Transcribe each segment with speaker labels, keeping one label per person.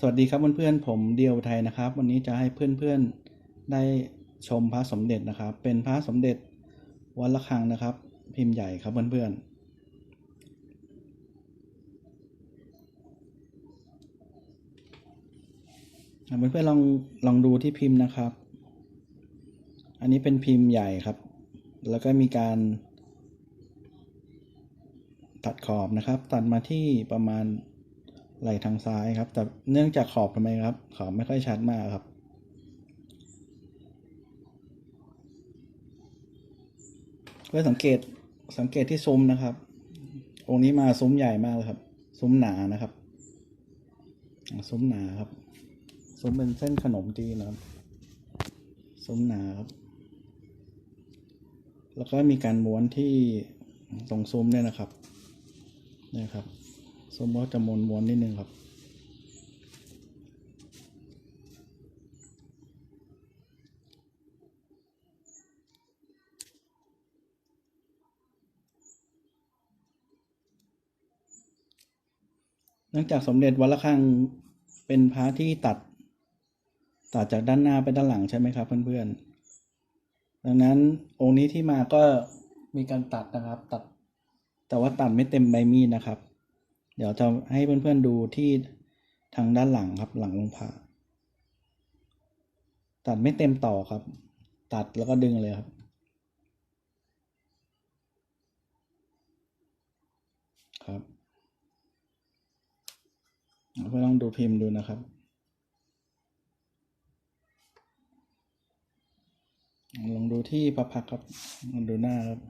Speaker 1: สวัสดีครับเพื่อนๆผมเดียวไทยนะครับ วันนี้จะให้เพื่อนๆได้ชมพระสมเด็จนะครับ เป็นพระสมเด็จวัดระฆังนะครับ พิมพ์ใหญ่ครับเพื่อนๆอะเพื่อนๆลองลองดูที่พิมพ์นะครับ อันนี้เป็นพิมพ์ใหญ่ครับ แล้วก็มีการ ตัดขอบนะครับ ตัดมาที่ประมาณ ไหลทางซ้ายครับ แต่เนื่องจากขอบทำไมครับ ขอบไม่ค่อยชัดมากครับเพื่อสังเกตสังเกตที่ซุ้มนะครับ องค์นี้มาซุ้มใหญ่มากเลยครับ ซุ้มหนานะครับ ซุ้มหนาครับ ซุ้มเป็นเส้นขนมจีนนะครับ ซุ้มหนาครับ แล้วก็มีการม้วนที่ตรงซุ้มเนี่ยนะครับนี่ครับ ซุ้มก็จะมวนมวนนิดนึงครับเนื่องจากสมเด็จวัดระฆังเป็นพระที่ตัด ตัดจากด้านหน้าไปด้านหลังใช่ไหมครับเพื่อนๆ ดังนั้นองค์นี้ที่มาก็มีการตัดนะครับ ตัด แต่ว่าตัดไม่เต็มใบมีดนะครับ เดี๋ยวจะให้เพื่อนๆดูที่ทางด้านหลังครับหลังองค์พระตัดไม่เต็มต่อครับ ตัดแล้วก็ดึงเลยครับ ครับเพื่อนลองดูพิมพ์ดูนะครับลองดูที่พระพักครับลองดูหน้าครับ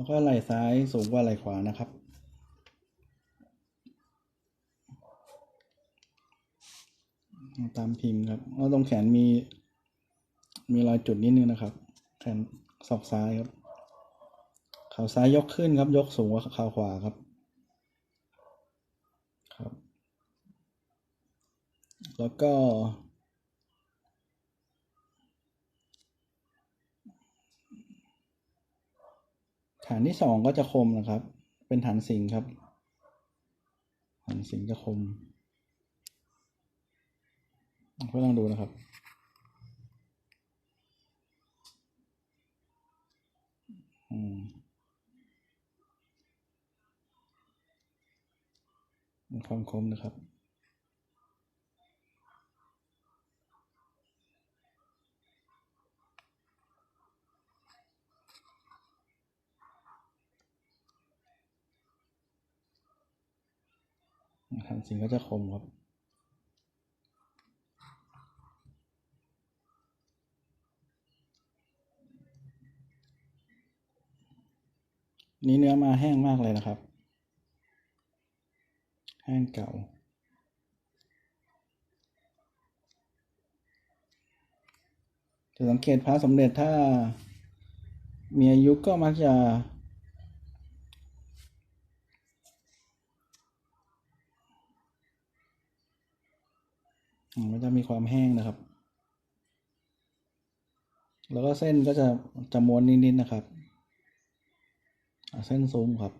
Speaker 1: แล้วก็ไหล่ซ้ายสูงกว่าไหล่ขวานะครับ ตามพิมพ์ครับแล้วตรงแขนมี มีรอยจุดนิดนึงนะครับ แขนศอกซ้ายครับข่าซ้ายยกขึ้นครับ ยกสูงกว่าข่าขวาครับ ครับ แล้วก็ ฐานที่สองก็จะคมนะครับ เป็นฐานสิงครับ ฐานสิงจะคมก็ลองดูนะครับ อืมมีความคมนะครับ ฐานสิงก็จะคมครับ นี่เนื้อมาแห้งมากเลยนะครับ แห้งเก่าจะสังเกตพระสมเด็จถ้ามีอายุก็มักจะ อื มันจะมีความแห้งนะครับ แล้วก็เส้นก็จะจะม้วนนิดๆนะครับเส้นซุ้มครับ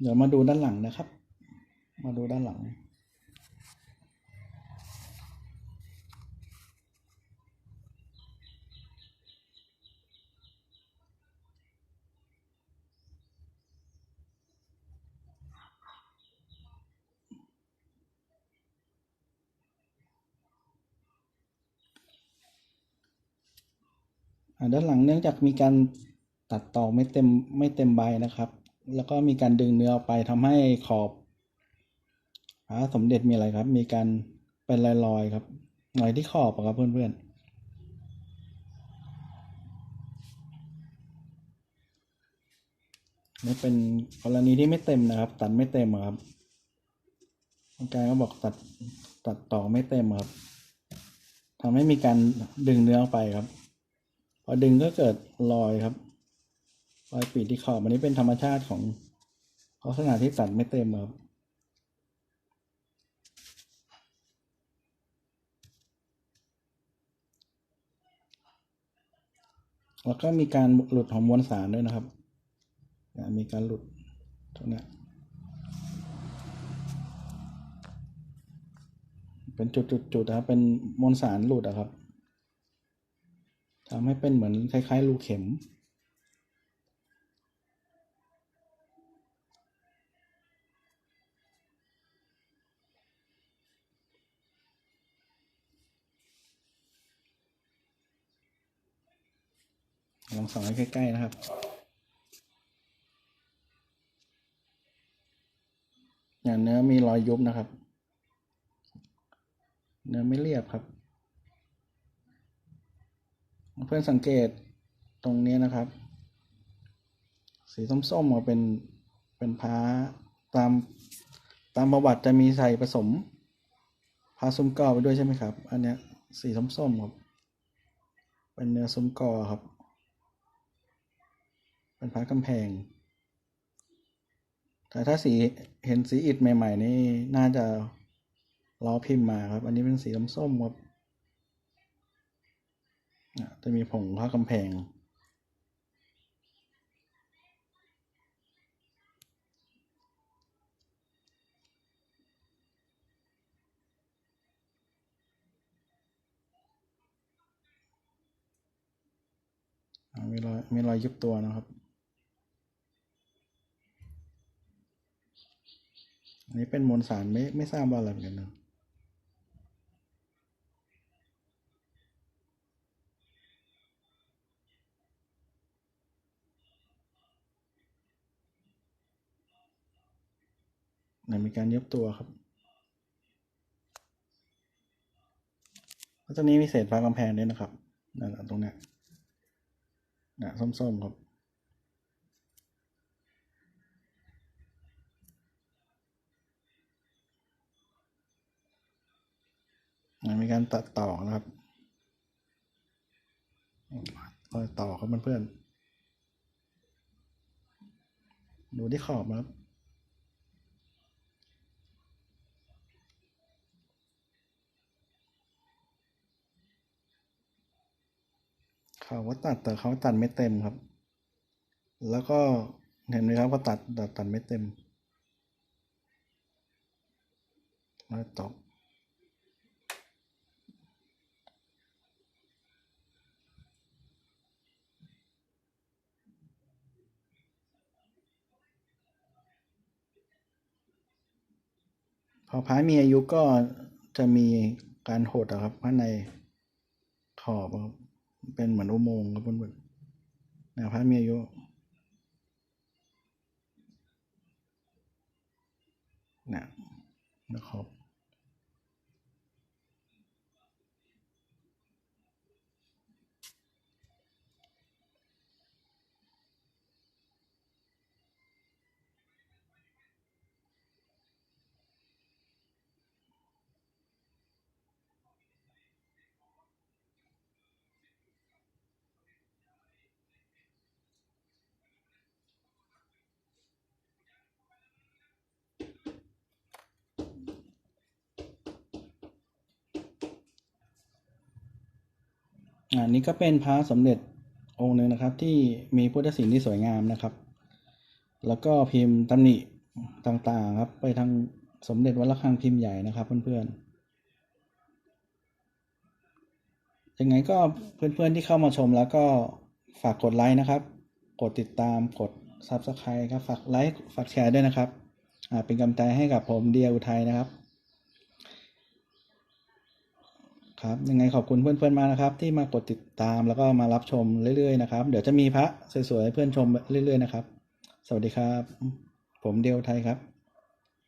Speaker 1: เดี๋ยวมาดูด้านหลังนะครับ มาดูด้านหลัง ด้านหลังเนื่องจากมีการตัดต่อไม่เต็มไม่เต็มใบนะครับ แล้วก็มีการดึงเนื้อออกไปทำให้ขอบพระสมเด็จมีอะไรครับ มีการเป็นรอยๆครับรอยที่ขอบครับเพื่อนๆนี่เป็นกรณีที่ไม่เต็มนะครับ ตัดไม่เต็มครับอาจารย์ก็บอกตัดตัดต่อไม่เต็มครับทำให้มีการดึงเนื้อออกไปครับ พอดึงก็เกิดรอยครับ รอยปีดที่ขอบอันนี้เป็นธรรมชาติของลักษณะที่ตัดไม่เต็มครับแล้วก็มีการหลุดของมวลสารด้วยนะครับ มีการหลุดตรงนี้เป็นจุดๆๆนะครับ เป็นมวลสารหลุดอะครับ ทำให้เป็นเหมือนคล้าย ๆ รูเข็ม ลองส่องให้ใกล้ ๆ นะครับอย่างเนื้อมีรอยยุบนะครับ เนื้อไม่เรียบครับ เพื่อนสังเกตตรงนี้นะครับ สีส้มๆมาเป็นเป็นพ้าตามตามประวัติจะมีใส่ผสมพ้าซุ้มกอไปด้วยใช่ไหมครับ อันเนี้ยสีส้มๆครับ เป็นเนื้อซุ้มกอครับ เป็นพระกำแพง แต่ถ้าสีเห็นสีอิฐใหม่ ๆ นี่น่าจะล้อพิมพ์มาครับ อันนี้เป็นสีส้มๆครับ จะมีผงพระกำแพง มีรอยมีรอยยุบตัวนะครับ อันนี้เป็นมวลสารไม่ไม่ทราบว่าอะไรเหมือนกันนะ มีการยุบตัวครับแล้วตรงนี้มีเศษฟ้ากำแพงด้วยนะครับนั่นตรงเนี้ยนะส้มๆครับมีการตัดต่อนะครับรอยต่อครับเพื่อนๆดูที่ขอบนะครับ เขาว่าตัดแต่เขาตัดไม่เต็มครับ แล้วก็เห็นไหมครับว่าตัดตัดตัดไม่เต็มรอยต่อพอพายมีอายุก็จะมีการหดอะครับข้างในขอบครับ เป็นเหมือนอุโมงค์ครับเพื่อนๆนะพระมีอายุนะนะครับ อันนี้ก็เป็นพระสมเด็จองค์หนึ่งนะครับ ที่มีพุทธศิลป์ที่สวยงามนะครับ แล้วก็พิมพ์ตำหนิต่างๆครับ ไปทางสมเด็จวัดระฆังพิมพ์ใหญ่นะครับเพื่อนๆยังไงก็เพื่อนๆที่เข้ามาชมแล้วก็ฝากกดไลค์นะครับ กดติดตามกด Subscribe ครับฝากไลค์ฝากแชร์ด้วยนะครับอ่าเป็นกำลังใจให้กับผมเดียอุทัยนะครับ ครับยังไงขอบคุณเพื่อนๆมานะครับ ที่มากดติดตามแล้วก็มารับชมเรื่อยๆนะครับ เดี๋ยวจะมีพระสวยๆให้เพื่อนชมเรื่อยๆนะครับ สวัสดีครับ ผมเดียวไทยครับ